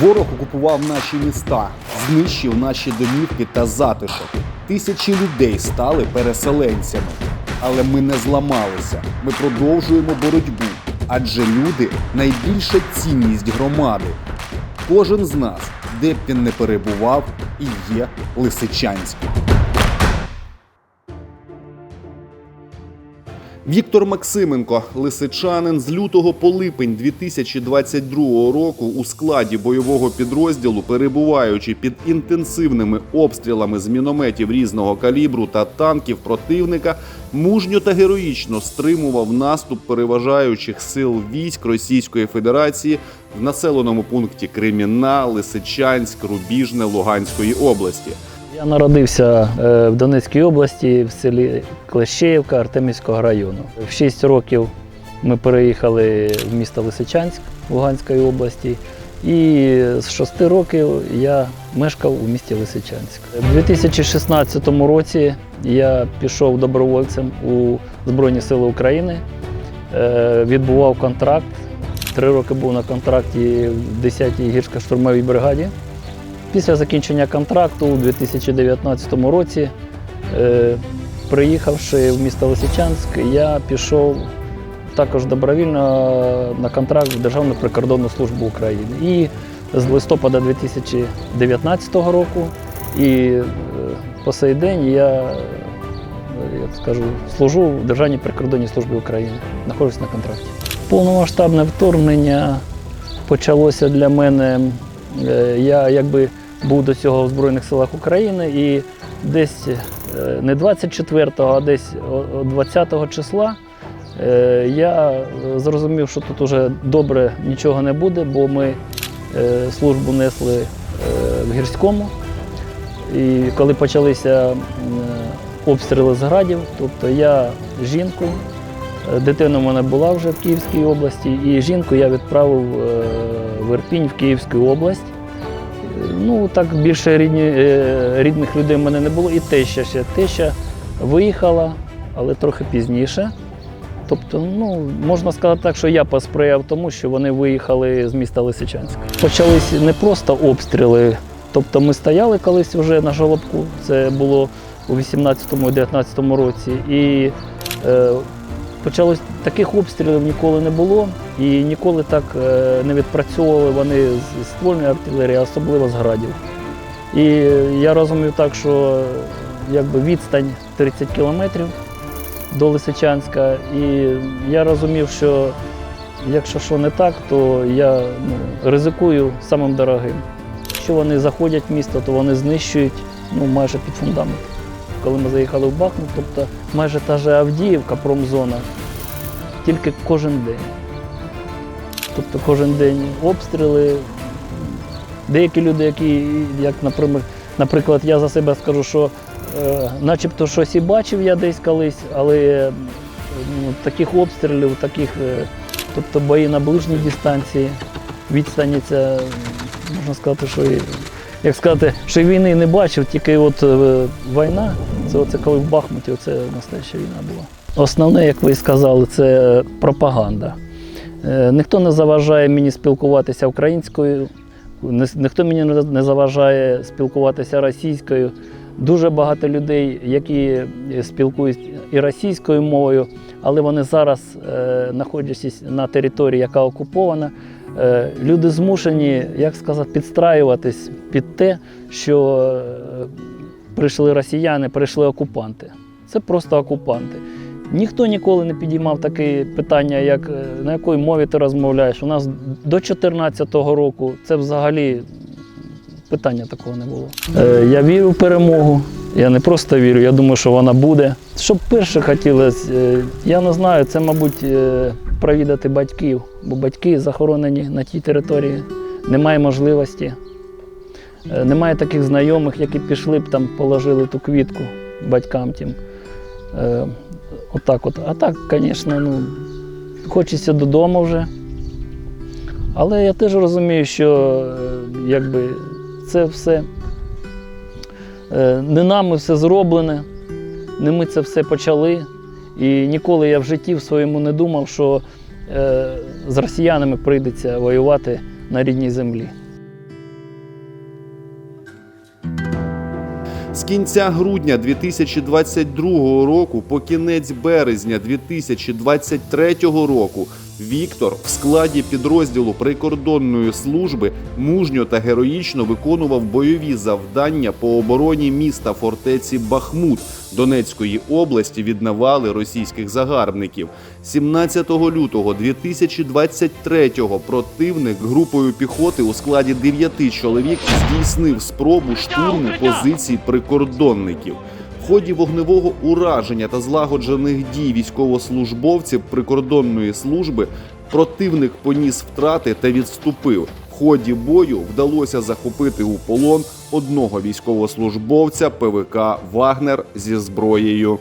Ворог окупував наші міста, знищив наші домівки та затишок. Тисячі людей стали переселенцями. Але ми не зламалися. Ми продовжуємо боротьбу. Адже люди найбільша цінність громади. Кожен з нас, де б він не перебував, і є Лисичанським. Віктор Максименко, лисичанин з лютого по липень 2022 року у складі бойового підрозділу, перебуваючи під інтенсивними обстрілами з мінометів різного калібру та танків противника, мужньо та героїчно стримував наступ переважаючих сил військ Російської Федерації в населеному пункті Креміна, Лисичанськ, Рубіжне Луганської області. Я народився е, в Донецькій області в селі Клещеївка Артемівського району. В 6 років ми переїхали в місто Лисичанськ Луганської області. І з 6 років я мешкав у місті Лисичанськ. У 2016 році я пішов добровольцем у Збройні Сили України, е, відбував контракт. Три роки був на контракті в 10-й гірсько-штурмовій бригаді. Після закінчення контракту у 2019 році, е, приїхавши в місто Лисичанськ, я пішов також добровільно на контракт в Державну прикордонну службу України. І з листопада 2019 року і е, по сей день я е, як скажу, служу в Державній прикордонній службі України, знаходжусь на контракті. Повномасштабне вторгнення почалося для мене. Е, Я якби був до цього в Збройних силах України і десь е, не 24-го, а десь о- о 20-го числа е, я зрозумів, що тут уже добре нічого не буде, бо ми службу несли в гірському. І коли почалися обстріли з градів, тобто я жінку, дитина в мене була вже в Київській області, і жінку я відправив е, в Ірпінь в Київську область. Ну, так більше рідні, е, рідних людей в мене не було. І теща ще. Теща виїхала, але трохи пізніше. Тобто, ну, можна сказати так, що я посприяв тому, що вони виїхали з міста Лисичанськ. Почались не просто обстріли. Тобто ми стояли колись вже на жолобку, це було у 18-19 році. І е, почалось таких обстрілів ніколи не було, і ніколи так е, не відпрацьовували вони з ствольної артилерії, особливо з градів. І я розумів так, що якби відстань 30 кілометрів до Лисичанська. І я розумів, що якщо що не так, то я ну, ризикую самим дорогим. Якщо вони заходять в місто, то вони знищують ну, майже під фундамент. Коли ми заїхали в Бахмут, тобто майже та же Авдіївка, промзона, тільки кожен день. Тобто кожен день обстріли. Деякі люди, які, як, наприклад, я за себе скажу, що е, начебто щось і бачив я десь колись, але ну, таких обстрілів, таких, е, тобто бої на ближній дистанції, відстані це можна сказати, що і, як сказати, що війни не бачив, тільки от е, війна, це оце коли в Бахмуті, це настояща війна була. Основне, як ви сказали, це пропаганда. Е, Ніхто не заважає мені спілкуватися українською, ніхто мені не- заважає спілкуватися російською. Дуже багато людей, які спілкуються і російською мовою, але вони зараз, е, знаходячись на території, яка окупована, е, люди змушені, як сказати, підстраюватись під те, що е, прийшли росіяни, прийшли окупанти. Це просто окупанти. Ніхто ніколи не підіймав таке питання, як е, на якій мові ти розмовляєш. У нас до 2014 року це взагалі питання такого не було. Е, я вірю в перемогу. Я не просто вірю, я думаю, що вона буде. Що перше хотілося, е, я не знаю, це, мабуть, е, провідати батьків, бо батьки захоронені на тій території, немає можливості. Е, Немає таких знайомих, які пішли б там, положили ту квітку батькам тим. Отак от. А так, звісно, ну, хочеться додому вже. Але я теж розумію, що якби, це все Е, не нами все зроблене, не ми це все почали. І ніколи я в житті в своєму не думав, що е, з росіянами прийдеться воювати на рідній землі. З кінця грудня 2022 року по кінець березня 2023 року Віктор в складі підрозділу прикордонної служби мужньо та героїчно виконував бойові завдання по обороні міста фортеці Бахмут Донецької області від навали російських загарбників. 17 лютого 2023-го противник групою піхоти у складі 9 чоловік здійснив спробу штурму позицій прикордонників. Ході вогневого ураження та злагоджених дій військовослужбовців прикордонної служби противник поніс втрати та відступив. В ході бою вдалося захопити у полон одного військовослужбовця ПВК Вагнер зі зброєю.